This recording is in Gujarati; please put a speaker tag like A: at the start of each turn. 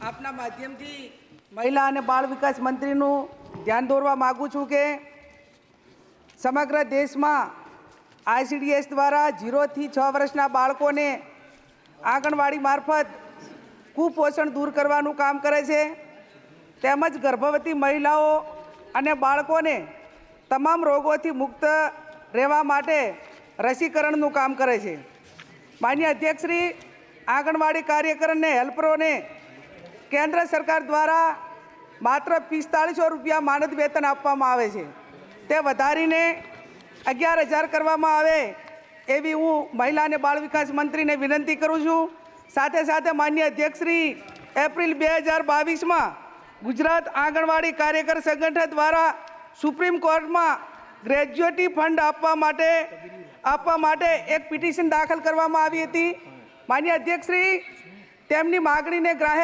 A: આપના માધ્યમથી મહિલા અને બાળ વિકાસ મંત્રીનું ધ્યાન દોરવા માગું છું કે સમગ્ર દેશમાં આઈસીડીએસ દ્વારા ઝીરોથી છ વર્ષના બાળકોને આંગણવાડી મારફત કુપોષણ દૂર કરવાનું કામ કરે છે. તેમજ ગર્ભવતી મહિલાઓ અને બાળકોને તમામ રોગોથી મુક્ત રહેવા માટે રસીકરણનું કામ કરે છે. માન્ય અધ્યક્ષશ્રી, આંગણવાડી કાર્યકરને, હેલ્પરોને કેન્દ્ર સરકાર દ્વારા માત્ર પિસ્તાળીસો રૂપિયા માનદ વેતન આપવામાં આવે છે. તે વધારીને અગિયાર હજાર કરવામાં આવે એવી હું મહિલા અને બાળ વિકાસ મંત્રીને વિનંતી કરું છું. સાથે સાથે માન્ય અધ્યક્ષશ્રી એપ્રિલ બે હજાર બાવીસમાં ગુજરાત આંગણવાડી કાર્યકર સંગઠન દ્વારા સુપ્રીમ કોર્ટમાં ગ્રેજ્યુએટી ફંડ આપવા માટે આપવા માટે એક પિટિશન દાખલ કરવામાં આવી હતી. માન્ય અધ્યક્ષશ્રી, તેમની માગણીને ગ્રાહ્ય